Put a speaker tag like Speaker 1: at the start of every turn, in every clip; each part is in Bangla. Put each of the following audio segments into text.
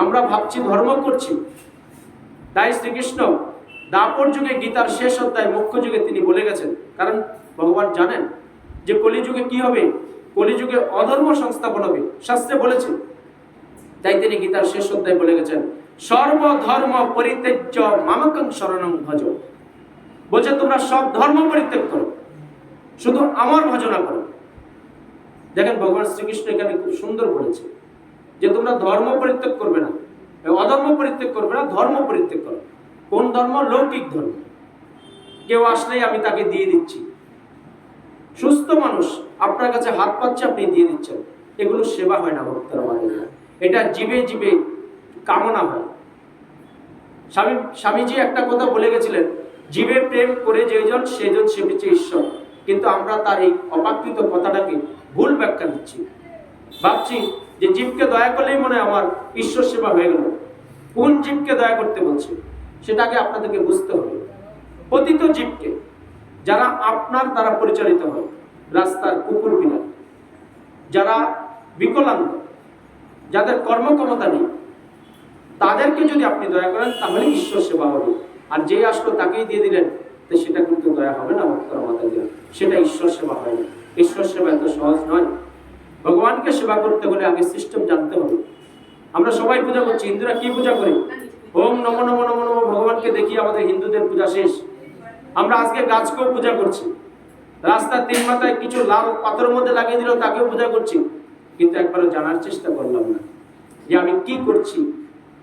Speaker 1: আমরা ভাবছি, ধর্ম করছি। তাই শ্রীকৃষ্ণ দাপর যুগে গীতার শেষ অধ্যায়, মুখ্য যুগে তিনি বলে গেছেন। কারণ ভগবান জানেন যে কলিযুগে কি হবে? কলিযুগে অধর্ম সংস্থাপন হবে, শাস্ত্রে বলেছে। তাই তিনি গীতার শেষ অধ্যায় বলে গেছেন, সর্বধর্ম পরিত্যাজ্য মামকং শরণং ভজ। বলছে, তোমরা সব ধর্ম পরিত্যাগ করো, শুধু আমার ভজনা করো। দেখেন, ভগবান শ্রীকৃষ্ণ এখানে খুব সুন্দর বলেছে। যে তোমরা ধর্ম পরিত্যাগ করবে না। অধর্ম পরিত্যাগ করবে না, ধর্ম পরিত্যাগ করো। কোন ধর্ম? লৌকিক ধর্ম। কেউ আসলেই আমি তাকে দিয়ে দিচ্ছি। সুস্থ মানুষ আপনার কাছে হাত পাচ্ছে, আপনি দিয়ে দিচ্ছেন। এগুলো সেবা হয় না, ভক্তরা আমাদের এটা জীবে জীবে কামনা হয়। স্বামী, স্বামীজি একটা কথা বলে গেছিলেন, জীবে প্রেম করে যেজন সেজন সেবিছে ঈশ্বর। কিন্তু আমরা তার এই অপাকৃত কথাটাকে ভুল ব্যাখ্যা দিচ্ছি। ভাবছি যে জীবকে দয়া করলেই মনে আমার ঈশ্বর সেবা হয়ে গেল। কোন জীবকে দয়া করতে বলছে? সেটাকে আপনাদেরকে বুঝতে হবে। পতিত জীবকে যারা আপনার দ্বারা পরিচালিত হয়, রাস্তার কুকুর বিড়াল। যারা বিকলাঙ্গ, যাদের কর্মক্ষমতা নেই, তাদেরকে যদি আপনি দয়া করেন, তাহলে ঈশ্বর সেবা হবে। আর যে আসলো তাকেই দিয়ে দিলেন, তো সেটা কিন্তু দয়া হবে না দিলেন সেটা ঈশ্বর সেবা হয় না ঈশ্বর সেবা এত সহজ নয় ভগবানকে সেবা করতে হলে আগে সিস্টেম জানতে হবে। আমরা সবাই পূজা করছি, হিন্দুরা কি পূজা করি? ওম নম নম নম নম, ভগবানকে দেখি আমাদের হিন্দুদের পূজা শেষ। আমরা আজকে গাছকেও পূজা করছি। রাস্তার তিন মাথায় কিছু লাল পাথরের মধ্যে লাগিয়ে দিল তাকেও পূজা করছি। কিন্তু একবারও জানার চেষ্টা করলাম না যে আমি কি করছি,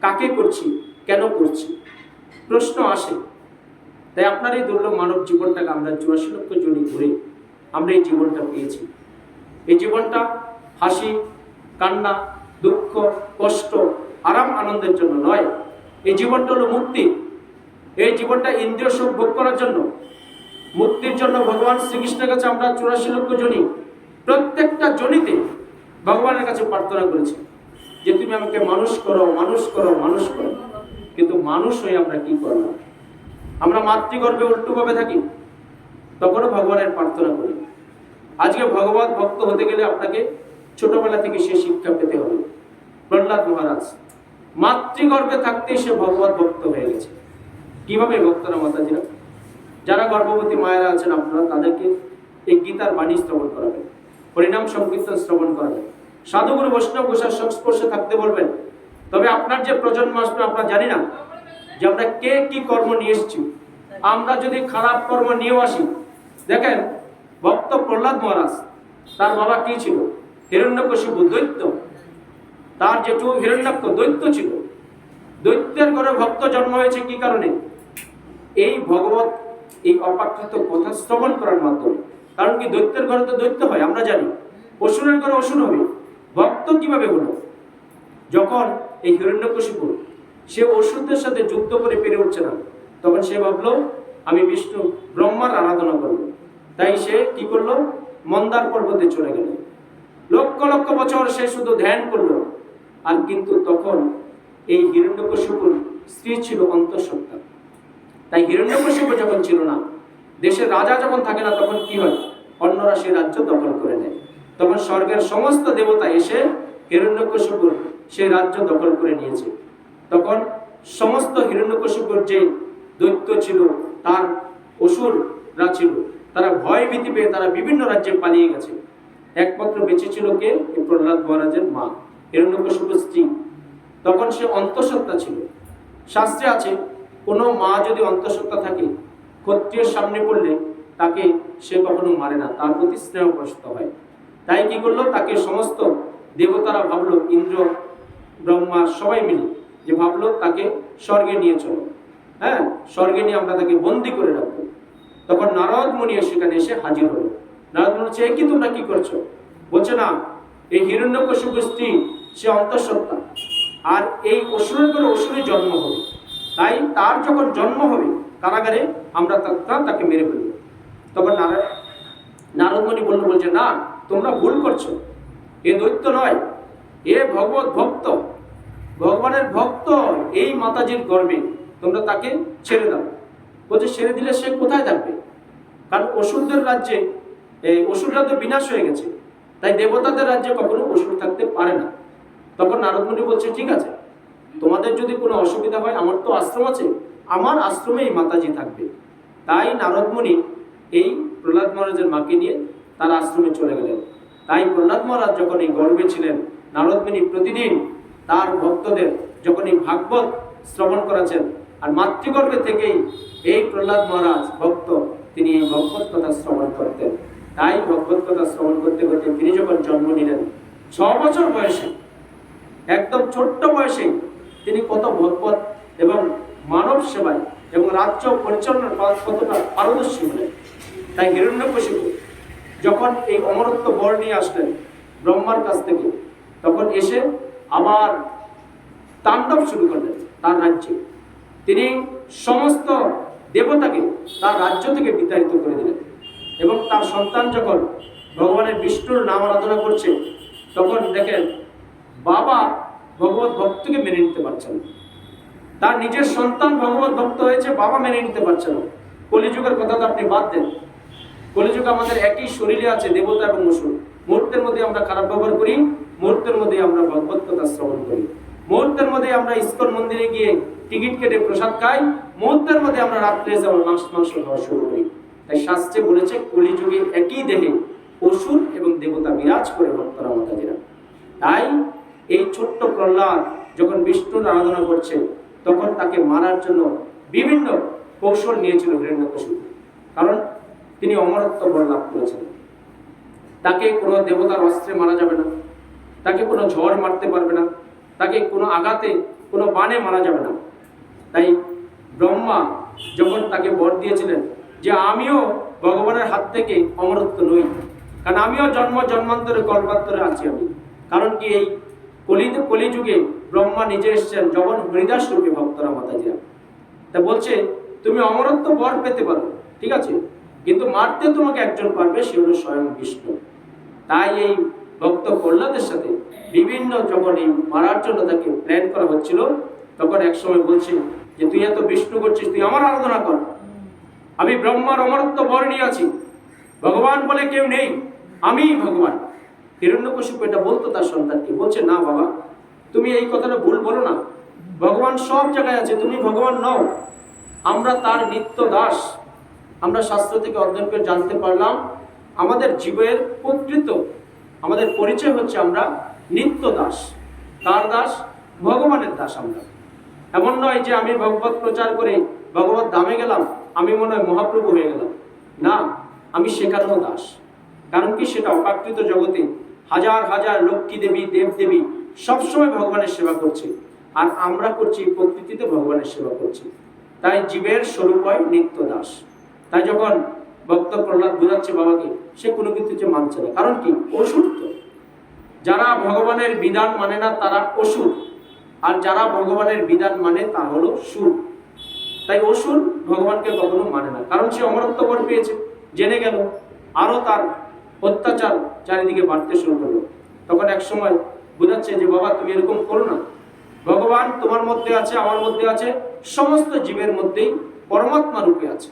Speaker 1: কাকে করছি, কেন করছি। প্রশ্ন আসে, তাই আপনার এই দুর্লভ মানব জীবনটাকে আমরা চুরাশি লক্ষ জনই ঘুরে আমরা এই জীবনটা পেয়েছি। এই জীবনটা হাসি কান্না, দুঃখ, কষ্ট, আরাম, আনন্দের জন্য নয়। এই জীবনটা হলো মুক্তি। এই জীবনটা ইন্দ্রিয় সুখ ভোগ করার জন্য। মুক্তির জন্য ভগবান শ্রীকৃষ্ণের কাছে আমরা চুরাশি লক্ষ জনই প্রত্যেকটা জনিতে ভগবানের কাছে প্রার্থনা করেছি যে তুমি আমাকে মানুষ করো মানুষ করো মানুষ করো। কিন্তু মানুষ হয়ে আমরা কি করলাম আমরা মাতৃগর্ভে উল্টোভাবে থাকি। তখনও ভগবানের প্রার্থনা করি। আজকে ভগবত ভক্ত হতে গেলে আপনাকে ছোটবেলা থেকে সে শিক্ষা পেতে হবে। প্রহ্লাদ মহারাজ, মাতৃগর্ভে থাকতেই সে ভগবত ভক্ত হয়ে গেছে। কীভাবে ভক্তরা মাতাজিরা? যারা গর্ভবতী মায়েরা আছেন আপনারা, তাদেরকে এই গীতার বাণী শ্রবণ করাবেন। হরিনাম সংকীর্তন শ্রবণ করাবেন। সাধুগুরু বৈষ্ণব গোসার সংস্পর্শে থাকতে বলবেন, তবে আপনার যে প্রজন্ম আসবে, আমরা জানি না যে আমরা কে কি কর্ম নিয়ে এসেছি। আমরা যদি খারাপ কর্ম নিয়েও আসি। দেখেন, ভক্ত প্রহ্লাদ মহারাজ, তার বাবা কি ছিল? হিরণ্যকশিপু দৈত্য। তার জেঠু হিরণ্যাক্ষ দৈত্য ছিল, দৈত্যের ঘরে ভক্ত জন্ম হয়েছে কি কারণে? এই ভগবত, এই অপাকৃত কথা শ্রবণ করার মাধ্যমে। কারণ কি দৈত্যের ঘরে তো দৈত্য হয়, আমরা জানি। অসুরের ঘরে অসুর হবে। ভক্ত কীভাবে হলো? যখন এই হিরণ্যকশিপু সে অসুরদের সাথে যুক্ত করে পেরে উঠছে না, তখন সে ভাবলো, আমি বিষ্ণু, ব্রহ্মার আরাধনা করব। তাই সে কি করল? মন্দার পর্বতে চলে গেল। লক্ষ লক্ষ বছর সে শুধু ধ্যান করল। আর কিন্তু তখন এই হিরণ্যকশিপুর স্ত্রী ছিল অন্তঃসত্ত্বা। তাই হিরণ্যকশিপু যখন ছিল না, দেশের রাজা যখন থাকে না, তখন কি হয়? অন্যরা সে রাজ্য দখল করে নেয়। তখন স্বর্গের সমস্ত দেবতা এসে হিরণ্যকশিপুর সে রাজ্য দখল করে নিয়েছে। তখন সমস্ত হিরণ্যকশিপুর যে দৈত্য ছিল, তার অসুররা ছিল, তারা ভয় ভীতি পেয়ে তারা বিভিন্ন রাজ্যে পালিয়ে গেছে। একমাত্র বেঁচে ছিল কে? প্রহ্লাদ মহারাজের মা হিরণ্যকশিপুর স্ত্রী। তখন সে অন্তঃসত্ত্বা ছিল। শাস্ত্রে আছে, কোনো মা যদি অন্তঃসত্ত্বা থাকে, ক্ষত্রিয়ের সামনে পড়লে তাকে সে কখনো মারে না, তার প্রতি স্নেহগ্রস্ত হয়। তাই কি করল? তাকে সমস্ত দেবতারা ভাবলো, ইন্দ্র, ব্রহ্মা সবাই মিলে, যে ভাবলো তাকে স্বর্গে নিয়ে চলো। হ্যাঁ স্বর্গে নিয়ে আমরা তাকে বন্দি করে রাখব। তখন নারদ মুনি সেখানে এসে হাজির হলো। নারদ বলছে কি তোমরা কি করছ? বলছে, না, এই হিরণ্যকশিপু স্ত্রী সে অন্তঃসত্ত্বা। আর এই অসুরের করে অসুরের জন্ম হবে। তাই তার যখন জন্ম হবে, কারাগারে আমরা তাকে মেরে ফেলব। তখন নারায়ণ নারদমণি বলল, বলছে, না, তোমরা ভুল করছ। এ দৈত্য নয়, এ ভগবত ভক্ত। ভগবানের ভক্ত এই মাতাজির গর্বে। তোমরা তাকে ছেড়ে দাও। বলছে, ছেড়ে দিলে সে কোথায় থাকবে? কারণ অসুরদের রাজ্যে এই অসুররা তো বিনাশ হয়ে গেছে। তাই দেবতাদের রাজ্যে কখনো অসুর থাকতে পারে না। তখন নারদমণি বলছে, ঠিক আছে, তোমাদের যদি কোনো অসুবিধা হয়, আমার তো আশ্রম আছে, আমার আশ্রমেই মাতাজি থাকবে। তাই নারদমণি এই প্রহ্লাদ মহারাজের মাকে নিয়ে তার আশ্রমে চলে গেলেন। তাই প্রহ্লাদ মহারাজ যখন এই গর্বে ছিলেন, নারদমণি প্রতিদিন তার ভক্তদের যখন এই ভাগবত শ্রবণ করেছেন আর মাতৃগর্ভে থেকেই এই প্রহ্লাদ মহারাজ ভক্ত, তিনি এই ভগবত কথা শ্রবণ করতেন। তাই ভগবত কথা শ্রবণ করতে করতে তিনি যখন জন্ম নিলেন, ছ বছর বয়সে, একদম ছোট্ট বয়সে তিনি কত ভগবত এবং মানব সেবায় এবং রাজ্য পরিচালনার কতটা পারদর্শী হলেন। তাই হিরণ্যকশিপু যখন এই অমরত্ব বর নিয়ে আসলেন ব্রহ্মার কাছ থেকে, তখন এসে আবার তাণ্ডব শুরু করলেন তার রাজ্যে। তিনি সমস্ত দেবতাকে তার রাজ্য থেকে বিতাড়িত করে দিলেন। এবং তার সন্তান যখন ভগবানের বিষ্ণুর নাম আরাধনা করছে, তখন দেখেন বাবা ভগবত ভক্তকে মেনে নিতে পারছেন। তার নিজের সন্তান ভগবত ভক্ত হয়েছে, বাবা মেনে নিতে পারছে না। কলিযুগের কথা তো আপনি বাদ দেন। কলিযুগ আমাদের একই শরীরে আছে, দেবতা এবং অসুর মুহূর্তের মধ্যে আমরা খারাপ ব্যবহার করি, মুহূর্তের মধ্যে আমরা ভগবত কথা শ্রবণ করি। মুহূর্তের মধ্যে আমরা ইস্কন মন্দিরে গিয়ে টিকিট কেটে প্রসাদ খাই, মুহূর্তের মধ্যে আমরা রাত্রে আমরা মাংস মাংস খাওয়া শুরু করি। তাই শাস্ত্রে বলেছে, কলিযুগে একই দেহে অসুর এবং দেবতা বিরাজ করে ভক্তরা মাতাজিরা। তাই এই ছোট্ট প্রহ্লাদ যখন বিষ্ণুর আরাধনা করছে, তখন তাকে মারার জন্য বিভিন্ন কৌশল নিয়েছিল হিরণ্যকশিপু। কারণ তিনি অমরত্ব বর লাভ করেছিলেন। তাকে কোনো দেবতার অস্ত্রে মারা যাবে না। তাকে কোনো ঝড় মারতে পারবে না। তাকে কোনো আঘাতে, কোনো বানে মারা যাবে না। তাই ব্রহ্মা যখন তাকে বর দিয়েছিলেন যে আমিও ভগবানের হাত থেকে অমরত্ব নই। কারণ আমিও জন্ম, জন্মান্তরে কল্পান্তরে আছি আমি। কারণ কি এই কলি কলিযুগে ব্রহ্মা নিজে এসেছেন, যখন হরিদাস রূপে ভক্তরা মাতাজিরা। তা বলছে, তুমি অমরত্ব বর পেতে পারো, ঠিক আছে? কিন্তু মারতে তোমাকে একজন পারবে, সে হলো স্বয়ং বিষ্ণু। তাই এই ভক্ত প্রহ্লাদের সাথে বিভিন্ন যখন এই মারার জন্য তাকে প্ল্যান করা হচ্ছিল, তখন এক সময় বলছে যে, তুই এত বিষ্ণু করছিস, তুই আমার আরাধনা কর। আমি ব্রহ্মার অমরত্ব বর নিয়ে আছি। ভগবান বলে কেউ নেই। আমিই ভগবান। হিরণ্যকশিপু এটা বলতো তার সন্তানকে। বলছে, না বাবা, তুমি এই কথাটা ভুল বলো না। ভগবান সব জায়গায় আছে, তুমি ভগবান নও। আমরা তার নিত্য দাস। আমরা শাস্ত্র থেকে অধ্যয়ন করে জানতে পারলাম, আমাদের জীবের প্রকৃত, আমাদের পরিচয় হচ্ছে আমরা নিত্য দাস। তার দাস ভগবানের দাস আমরা। এমন নয় যে আমি ভগবত প্রচার করে ভগবত দামে গেলাম আমি মনে হয় মহাপ্রভু হয়ে গেলাম। না, আমি শেখানো দাস। কারণ কি? সেটা অপ্রাকৃত জগতে হাজার হাজার লক্ষ্মী দেবী, দেব দেবী সবসময় ভগবানের সেবা করছে। আর আমরা করছি প্রকৃতিতে ভগবানের সেবা করছি। তাই জীবের স্বরূপ হয় নিত্য দাস। তাই যখন ভক্ত প্রহ্লাদ বোঝাচ্ছে বাবাকে, সে কোনো কিছু যে মানছে না। কারণ কি? অসুর তো। যারা ভগবানের বিধান মানে না, তারা অসুর। আর যারা ভগবানের বিধান মানে তা হলো সুর। তাই অসুর ভগবানকে কখনো মানে না। কারণ সে অমরত্ব বর পেয়েছে, জেনে গেল আরও তার অত্যাচার চারিদিকে বাড়তে শুরু করল। তখন এক সময় বোঝাচ্ছে যে, বাবা, তুমি এরকম করো না। ভগবান তোমার মধ্যে আছে, আমার মধ্যে আছে, সমস্ত জীবের মধ্যেই পরমাত্মা রূপে আছে।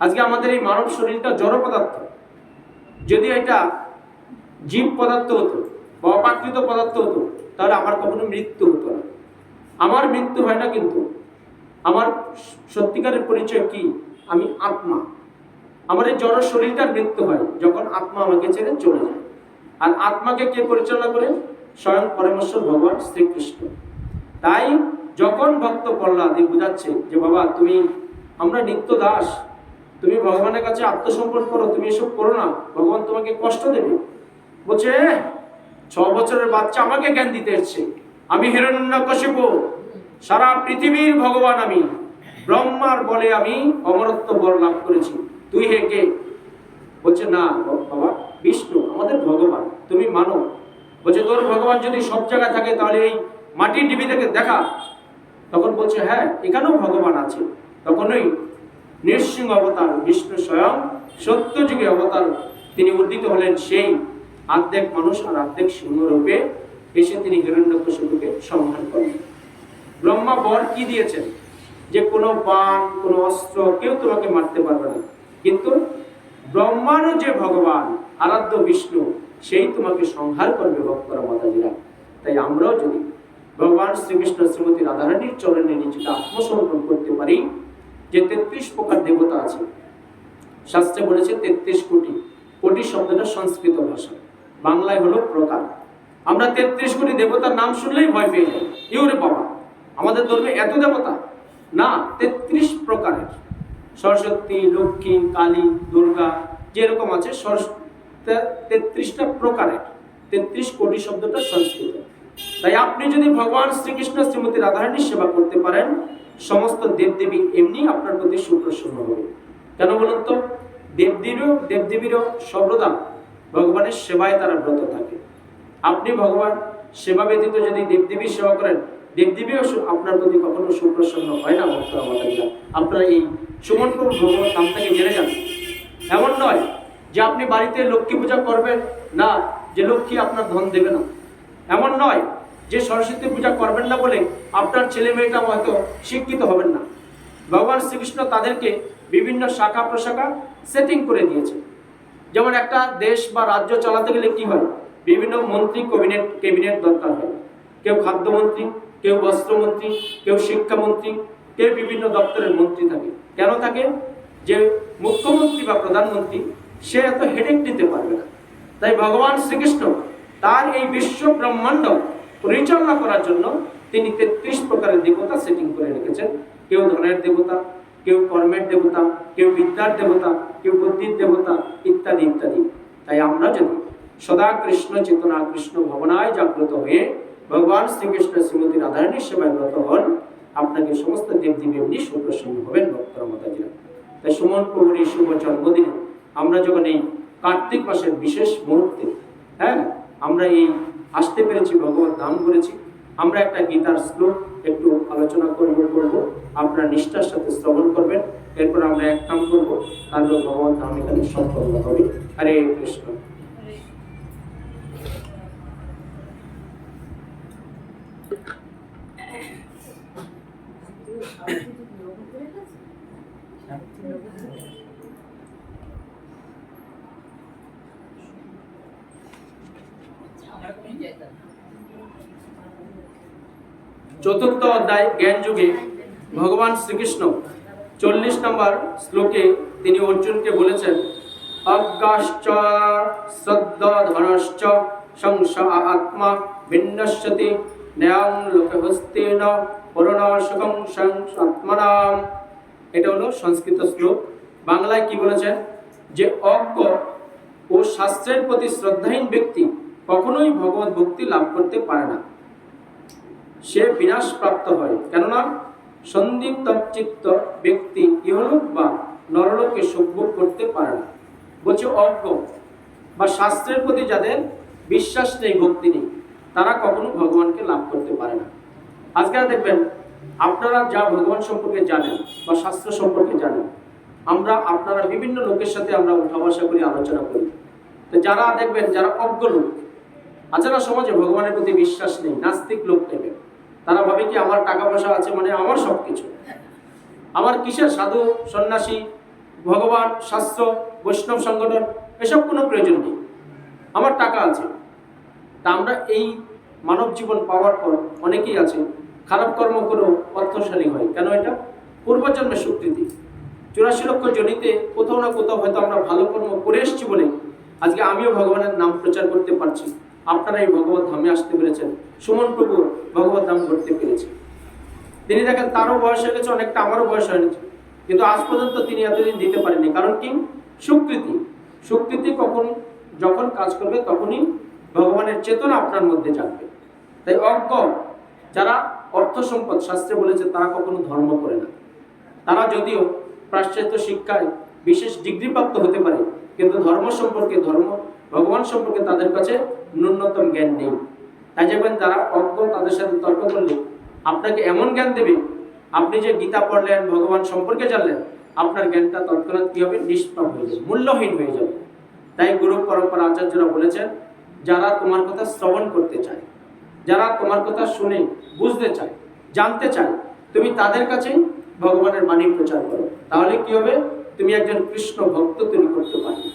Speaker 1: আজকে আমাদের এই মানব শরীরটা জড় পদার্থ। যদি এটা জীব পদার্থ হতো বা অপাকৃত পদার্থ হতো, তাহলে আমার কখনো মৃত্যু হতো না। আমার মৃত্যু হয় না কিন্তু। আমার সত্যিকারের পরিচয় কি? আমি আত্মা। আমার এই জড় শরীরটার মৃত্যু হয় যখন আত্মা আমাকে ছেড়ে চলে যায়। আর আত্মাকে কে পরিচালনা করে? স্বয়ং পরমেশ্বর ভগবান শ্রীকৃষ্ণ। তাই যখন ভক্ত প্রহ্লাদ বুঝাচ্ছে যে, বাবা, তুমি, আমরা নিত্য দাস। তুমি ভগবানের কাছে আত্মসমর্পণ করো, তুমি এসব করো না। ভগবান তোমাকে কষ্ট দেবে। বলছে ছ বছরের বাচ্চা আমাকে জ্ঞান দিতে এসছে। আমি হিরণ্য হিরণ্যকশিপু। সারা পৃথিবীর ভগবান আমি, ব্রহ্মার বলে আমি অমরত্ব বর লাভ করেছি। তুই হে কে? বলছে, না, বাবা, বিষ্ণু, আমাদের ভগবান, তুমি মানো। বলছে, তোর ভগবান যদি সব জায়গায় থাকে, তাহলে এই মাটির ডিবি থেকে দেখা। তখন বলছে হ্যাঁ এখানেও ভগবান আছে। তখনই নৃসিংহ অবতার, বিষ্ণু স্বয়ং সত্য যুগে অবতার, তিনি উদ্দিত হলেন সেই আর্ধেক মানুষ আর আর্ধেক সিংহ রূপে এসে তিনি হিরণ্যকশিপুকে সম্মান করেন ব্রহ্মা বর কি দিয়েছেন? যে কোনো বান, কোনো অস্ত্র কেউ তোমাকে মারতে পারবে না। কিন্তু ব্রহ্মারও যে ভগবান, আরাধ্য বিষ্ণু, সেই তোমাকে সংহার করবে ভক্তরা মাতাজিরা। তাই আমরাও যদি ভগবান শ্রীকৃষ্ণ শ্রীমতী রাধারানীর চরণে নিজেকে আত্মসমর্পণ করতে পারি, যে তেত্রিশ প্রকার দেবতা আছে, শাস্ত্রে বলেছে তেত্রিশ কোটি। কোটি শব্দটা সংস্কৃত ভাষা। বাংলায় হলো প্রকার আমরা তেত্রিশ কোটি দেবতার নাম শুনলেই ভয় পেয়ে যাই। ইউরে বাবা। আমাদের ধর্মে এত দেবতা? না, তেত্রিশ প্রকারের। সরস্বতী, লক্ষ্মী, কালী, দুর্গা, যেরকম আছে তেত্রিশটা প্রকারের। তেত্রিশ কোটি শব্দটা সংস্কৃত। তাই আপনি যদি ভগবান শ্রীকৃষ্ণ শ্রীমতী রাধারানীর সেবা করতে পারেন, সমস্ত দেবদেবী এমনি আপনার প্রতি সুপ্রসন্ন হবে। কেন বলুন তো? দেবদেবীরও দেবদেবীরও সর্বদা ভগবানের সেবায় তারা ব্রত থাকে। আপনি ভগবান সেবা ব্যতীত যদি দেবদেবীর সেবা করেন দেবদেবীও আপনার প্রতি কখনো সুপ্রসন্ন হয় না, ভক্ত আমাদেররা আপনারা এই সুমনপুর প্রভু ভগবান নাম থেকে জেনে যান। এমন নয় যে আপনি বাড়িতে লক্ষ্মী পূজা করবেন না, যে লক্ষ্মী আপনার ধন দেবে না। এমন নয় যে সরস্বতী পূজা করবেন না বলে আপনার ছেলে মেয়েটা হয়তো শিক্ষিত হবেন না। ভগবান শ্রীকৃষ্ণ তাদেরকে বিভিন্ন শাখা প্রশাখা সেটিং করে দিয়েছে যেমন একটা দেশ বা রাজ্য চালাতে গেলে কি হয়? বিভিন্ন মন্ত্রী ক্যাবিনেট ক্যাবিনেট দরকার হয়। কেউ খাদ্যমন্ত্রী কেউ বস্ত্রমন্ত্রী, কেউ শিক্ষামন্ত্রী, কেউ বিভিন্ন দপ্তরের মন্ত্রী থাকে। কেন থাকে? যে মুখ্যমন্ত্রী বা প্রধানমন্ত্রী, সে এত হেডেক নিতে পারবে না। তাই ভগবান শ্রীকৃষ্ণ তার এই বিশ্ব ব্রহ্মাণ্ড পরিচালনা করার জন্য তিনি তেত্রিশ প্রকারের দেবতা সেটিং করে রেখেছেন। কেউ ধনের দেবতা, কেউ কর্মের দেবতা, কেউ বিদ্যার দেবতা, কেউ বুদ্ধির দেবতা, ইত্যাদি ইত্যাদি। তাই আমরা যদি সদা কৃষ্ণ চেতনা কৃষ্ণ ভবনায় জাগ্রত হয়ে ভগবান শ্রীকৃষ্ণ শ্রীমতী রাধারানীর সেবায় ব্রত হন। আপনাকে সমস্ত দেবদেবী এমনি সুপ্রসন্ন হবেন, ভক্তরা মাতাজিরা। তাই সুমন প্রভুর এই শুভ জন্মদিনে আমরা যখন এই কার্তিক মাসের বিশেষ মুহূর্তে হ্যাঁ আমরা এই আসতে পেরেছি ভগবত ধাম করেছি, আমরা একটা গীতার শ্লোক একটু আলোচনা করব করব। আপনারা নিষ্ঠার সাথে শ্রবণ করবেন, এরপর আমরা এক কাম করব, তারপর ভগবত ধাম এখানে সম্পন্ন হবে। হরে কৃষ্ণ। অধ্যায় জ্ঞান যুগে ভগবান শ্রীকৃষ্ণ চল্লিশ নম্বর শ্লোকে তিনি অর্জুনকে বলেছেন, অজ্ঞাশ্চ আত্মা ভিন্নশ্যতি ন্যায়ং আত্মনাম এটা হলো সংস্কৃত শ্লোক। বাংলায় কি বলেছেন? যে অজ্ঞ ও শাস্ত্রের প্রতি শ্রদ্ধাহীন ব্যক্তি কখনোই ভগবত ভক্তি লাভ করতে পারে না। সে বিনাশ প্রাপ্ত হয়। কেননা সন্দিগ্ধ চিত্ত ব্যক্তি ইহলোক বা নরলোকে সুভোগ করতে পারে না। বলছে অজ্ঞ বা শাস্ত্রের প্রতি যাদের বিশ্বাস নেই, ভক্তি নেই, তারা কখনো ভগবানকে লাভ করতে পারে না। আজকে দেখবেন, আপনারা যা ভগবান সম্পর্কে জানেন বা শাস্ত্র সম্পর্কে জানেন, আমরা আপনারা বিভিন্ন লোকের সাথে আমরা উঠা বসা করি, আলোচনা করি। তো যারা দেখবেন, যারা অজ্ঞ লোক না, সমাজে ভগবানের প্রতি বিশ্বাস নেই, নাস্তিক লোক নেবে তারা ভাবে কি আমার টাকা পয়সা আছে মানে আমার সব কিছু আমার কিসের সাধু, সন্ন্যাসী, ভগবান, শাস্ত্র, বৈষ্ণব সংগঠন, এসব কোনো প্রয়োজন নেই। আমার টাকা আছে। তা আমরা এই মানব জীবন পাওয়ার পর অনেকেই আছে, খারাপ কর্ম করেও অর্থশালী হয়। কেন এটা? পূর্বজন্মের স্বীকৃতি চুরাশি লক্ষ জনিতে কোথাও না কোথাও হয়তো আমরা ভালো কর্ম করে এসেছি বলে আজকে আমিও ভগবানের নাম প্রচার করতে পারছি। আপনারা এই ভগবত ধামে আসতে পেরেছেন। সুমন প্রভু ভগবত ধাম করতে পেরেছে তিনি দেখেন তারও বয়স হয়ে গেছে, অনেকটা আমারও বয়স হয়ে গেছে। কিন্তু আজ পর্যন্ত তিনি এতদিন দিতে পারেননি। কারণ কি? সুকৃতি। সুকৃতি কখন যখন কাজ করবে তখনই ভগবানের চেতনা আপনার মধ্যে জাগবে। তাই অজ্ঞ যারা অর্থ সম্পদ শাস্ত্রে বলেছে, তারা কখনো ধর্ম করে না। তারা যদিও পাশ্চাত্য শিক্ষায় বিশেষ ডিগ্রি প্রাপ্ত হতে পারে, কিন্তু ধর্ম সম্পর্কে ধর্ম ভগবান সম্পর্কে তাদের কাছে ন্যূনতম জ্ঞান নেই। তাই দেখবেন যারা অজ্ঞ, তাদের সাথে তর্ক করলে আপনাকে এমন জ্ঞান দেবে, আপনি যে গীতা পড়লেন, ভগবান সম্পর্কে জানলেন, আপনার জ্ঞানটা তৎক্ষণাৎ কি হবে? নিষ্প্রাপ হয়ে যাবে, মূল্যহীন হয়ে যাবে। তাই গুরু পরম্পরা আচার্যরা বলেছেন, যারা তোমার কথা শ্রবণ করতে চায়, যারা তোমার কথা শুনে, বুঝতে চায়, জানতে চায়, তুমি তাদের কাছেই ভগবানের বাণী প্রচার করো। তাহলে কি হবে? তুমি একজন কৃষ্ণ ভক্ত তৈরি করতে পারবে।